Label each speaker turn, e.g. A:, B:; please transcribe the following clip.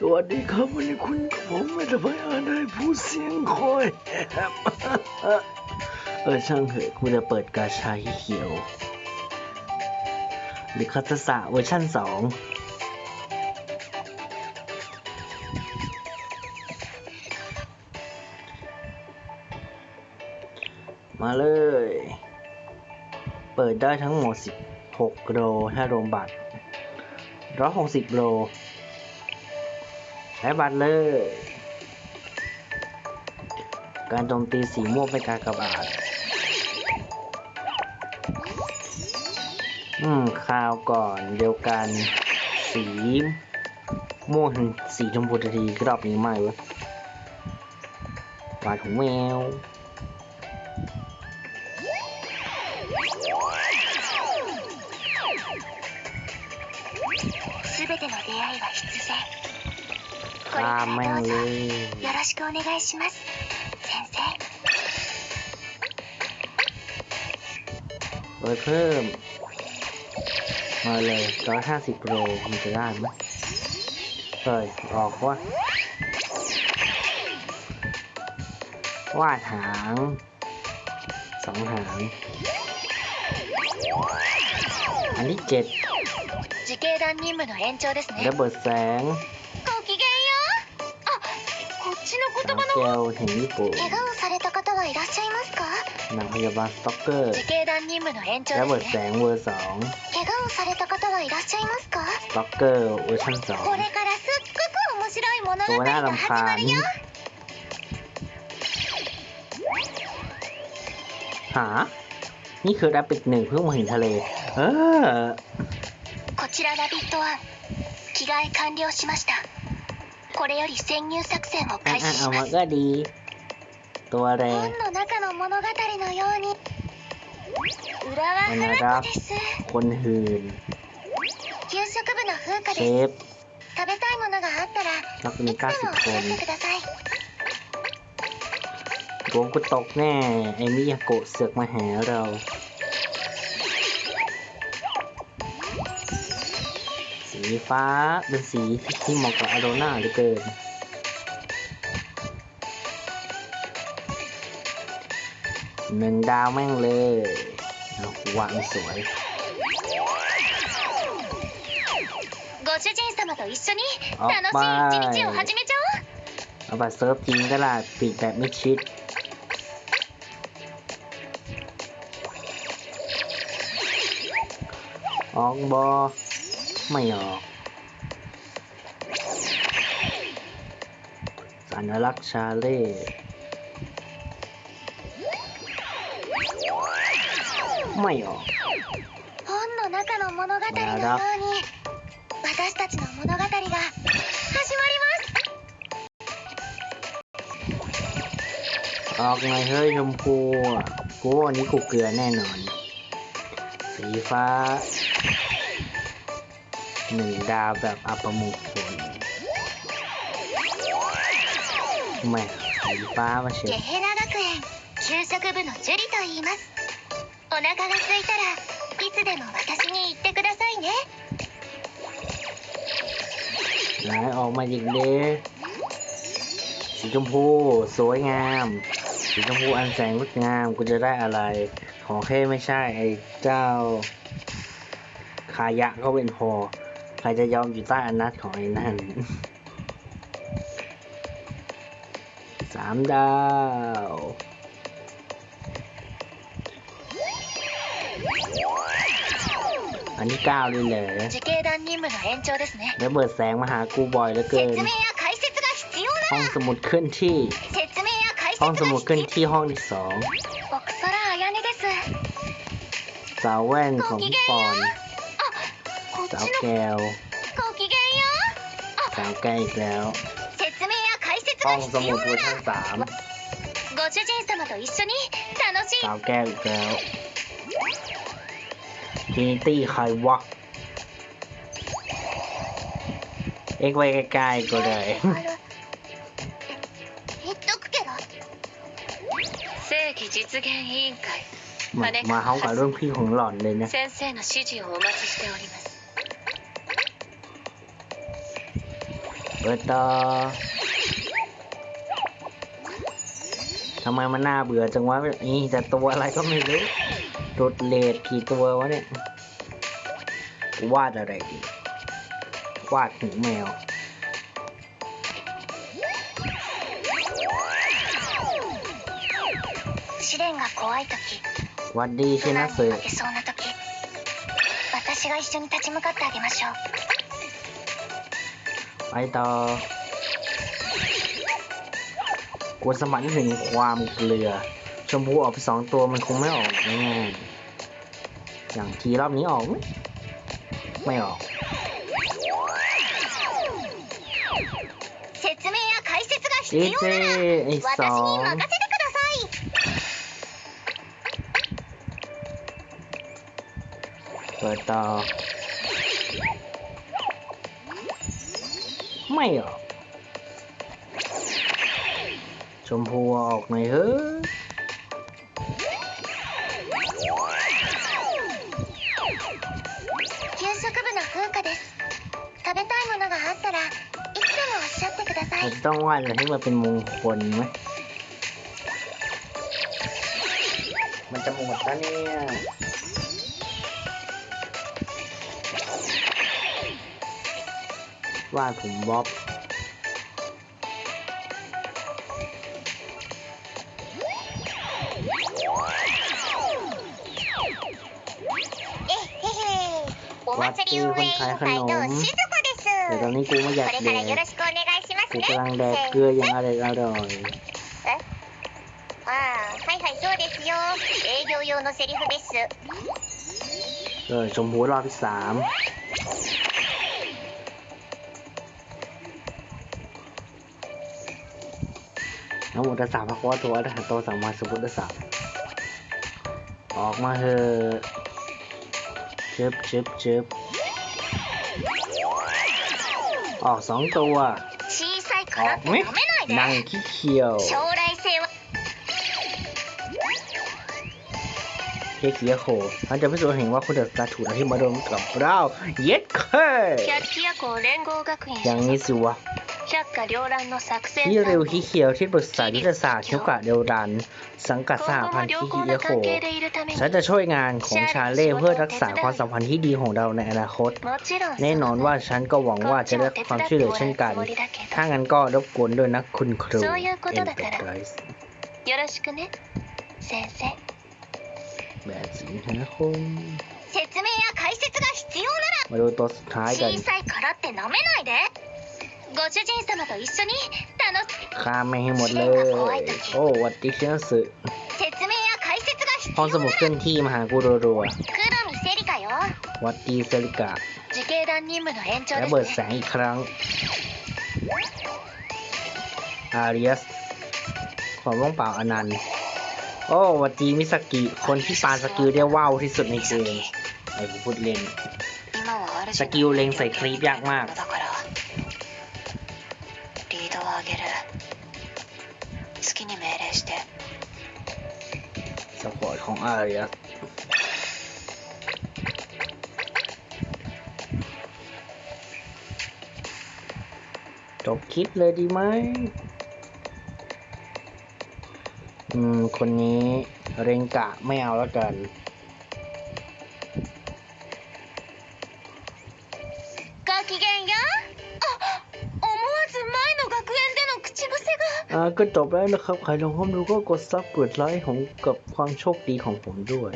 A: สวัสดีครับวันนี้คุณกับผมไม่ได้พยานได้ผู้เสียงคอยแอบเออช่างเถอะคุณจะเปิดกาชาเขียวหรือคัตสะเวอร์ชั่นสองมาเลย เปิดได้ทั้งหมด 16 โลถ้ารวมบัตร160 โล ใช้บัตรเลย การโจมตีสีม่วงเป็นการกระบาด อืมคราวก่อนเดียวกัน สีม่วงสีชมพูทันทีรอบนี้ไม่เว้ยบาดของแมว
B: すべての出会いは必然 これ
A: ฆ่า
B: か
A: แม่
B: ら
A: ง
B: どう
A: เล
B: ぞ
A: ย
B: よろしくお願いします先生
A: โดยเพิ่ม มาเลยร้อยห้าสิบโลมันจะได้ไหมเฮ้ย ออกว่า วาดหาง สองหาง อันที่เจ็ด
B: 自警団任務の延長ですね
A: ระเบิดแสง
B: 言
A: ว
B: 葉
A: แก้
B: の
A: วแห่งญี่ปุ่น
B: 怪我をされた方はいらっしゃいますか
A: นางพยาบาลสต็อกเกอร์
B: 自警団任務の延長
A: ระ
B: で
A: เบิด
B: す
A: แส
B: ね
A: งเวอร์สอง
B: 怪我をされた方はいらっしゃいますか
A: สต็อกเกอร์เวอร์ชันสอง
B: これからすっごく面白い物
A: ตัว
B: 語
A: น่า
B: が
A: รำ
B: 始
A: คา
B: ま
A: ญ
B: るよ
A: หา นี่คือแรปปิกหนึ่งเพิ่งมาเห็นทะเล เออ
B: こちらラビットワン着替え完了しました これより潜入作戦を
A: อ่ะ
B: 開
A: อ่ะ
B: 始し
A: เอา
B: ま
A: ます ก็ดี ตัวแรง
B: 本の中の物語のように浦和
A: あら
B: 花子です
A: คนหื่น
B: 給食部の風花
A: เช
B: です
A: ฟ
B: 食べたいものがあったら
A: นัก
B: い
A: มี
B: つでもお
A: 90ค
B: っしゃ
A: น
B: ってください
A: โกงกูตกแน่ ไอ้มิยาโกะเสือกมาหาเรา ฟ้าเป็นสีที่เหมาะกับอาโดน่าเหลือเกินหนึ่งดาวแม่งเลยวางสวย
B: ออกไป
A: เอาไปเซิร์ฟจริงก็ล่ะปิดแบบไม่ชิดออกบอ ไม่ออก สัญลักษณ์ชาเล่ ไม่ออก
B: おう本の中の物語のように私たちの物語が始まります
A: ออกไงเฮ้ยชมพูอ่ะกูว่าวันนี้กูเกลือแน่นอน สีฟ้า หนึ่งดาวแบบอัปมงคลแม่สีฟ้ามาเช็
B: ゲ
A: ด
B: ヘラ学園給食部のジュリと言いますお腹が空いたらいつでも私に言ってくださいね
A: ไหนออกมาอีกเด้สีชมพูสวยงาม สีชมพูอันแสงงดงามกูจะได้อะไร ขอแค่ไม่ใช่ไอ้เจ้า คายะก็เป็นพอ ใค ครจะยอมอยู่ใต้อนัตของไอ้นั่นสามดาว อันนี้เก้าเลยเหรอระเบิดแสงมาหากูบ่อยเหลือเกิน ห้องสมุดเคลื่อนที่ ห้องสมุดเคลื่อนที่ห้องที่สองสาวแว่นของปอน สาวแก้วสาวแก้วอีกแล้วห้องสมุดเวอร์ชันสามสาวแก้วอีกแล้วทีนตี้ใครวะเอ็กไว้ใกล้ๆก็ได้มาห้องกับเรื่องพี่ของหล่อนเลยนะ
C: 先生の指示をお待ちしております
A: ปิดต่อทำไมมันน่าเบื่อจังวะนี่แต่ตัวอะไรก็ไม่รู้รถเลดกี่ตัววะเนี่ย วาดอะไรดี วาดหูแมว
B: 試練が怖い時
A: วัดดีชิ
B: 不
A: นะ
B: 安
A: สึ
B: に負けそうな時私が一緒に立ち向かってあげましょう
A: ไปต่อกวนสมัติถึงความเกลือ ชมพูออกไปสองตัวมันคงไม่ออกแน่อย่างทีรอบนี้ออกไหมไม่ออก
B: เจ๊
A: เจ
B: ไอ้
A: สองเปิดต่อ ไม่หรอก ชมพูออกหน่อยเฮ้ย
B: คิวส์ส่วนบุนก้าเด็ดอยากกินอะ
A: ไรก็มต้องวาดอะไรให้มันเป็นมงคลไหมมันจะหมดแล้วเนี่ย วาดผมบ๊อบ
B: えへへお祭り運営委員会のしずこです
A: แต่ตอนนี้กูไม่อยาก
B: これ
A: แด
B: からよろ
A: ก
B: しくお願いします
A: กู
B: ね
A: กำลังแดกเกลืออย่างอร่อยอร่อย
B: ああはいはいそうですよ営業用のセリフです
A: เออชมพูรอบที่สาม นะโมตัสสะพระคัมภีร์ตัวนะหันโตสัมมาสัมพุทธัสสะออกมาเถอะเชิบเชิบเชิบออกสองตัวออกไหมนั่งขี้เขียว เฮียเขียวโขมันจะพิสูจน์เห็นว่าคุณเด็กกระถูกที่มาโดนกับเราเย็ดเคย
C: 百鬼夜行連合学院
A: อย่างนี้สิวะ
C: 百花繚乱の作戦
A: ที่เร็ว
C: 担
A: ที่เขียวที่ปรึกษายุทธศาสตร์เกี่ยวกับเดียวดัน สังกัดสห
C: 当
A: พั
C: 今
A: น
C: 後
A: ธ์
C: も
A: ที่
C: 良
A: เฮี
C: 好
A: ยโค
C: な関係でいるために
A: ฉันจะช่วยงานของชาเล่เพื่อรักษาความสัมพันธ์ที่ดีของเราในอนาคต
C: もちろん
A: แน่นอนว่าฉันก็หวังว่าจะได้ความช่วยเหลือเช่นกัน ถ้างั้นก็รบกวนด้วยนะคุณครู
C: そういうことだから
A: Enterprise
C: よろしくね先生
A: แบบสิงหาคม
B: 説明や解説が必要な
A: มาดูตัวสุดท้าย
B: ら
A: กัน
B: 小さいからって舐めないでご主人様と一緒に楽し
A: ข้ามไม่ให้หมดเลย โอ้วัดดิเชนสึ
B: 説明や解説が必
A: ห้อง
B: 要
A: สมุดเคลื่อนที่มาหากูรัว
B: 黒見セリカよ
A: ๆวัดดีเซลิกา
C: 自警団任務の延長
A: และ
C: で
A: เบิด
C: す
A: แส
C: ね
A: งอีกครั้ง อาริยสความว่างเปล่าอนันต์ โอ้วัตีมิสกิ คนที่ปานสกิลได้ว้าวที่สุดในเกมไอ้กูพูดเล่นสกิลเล็งใส่คลิปยากมากสปอร์ตของอาริยะจบคิดเลยดีไหม อืม คนนี้เรงกะไม่เอาแล้วกัน
B: ごきげんよあ思わず前の学園での口癖が
A: อ่าก็จบแล้วนะครับ ใครลองเข้ามาดูก็กดซับกดไลค์ของกับความโชคดีของผมด้วย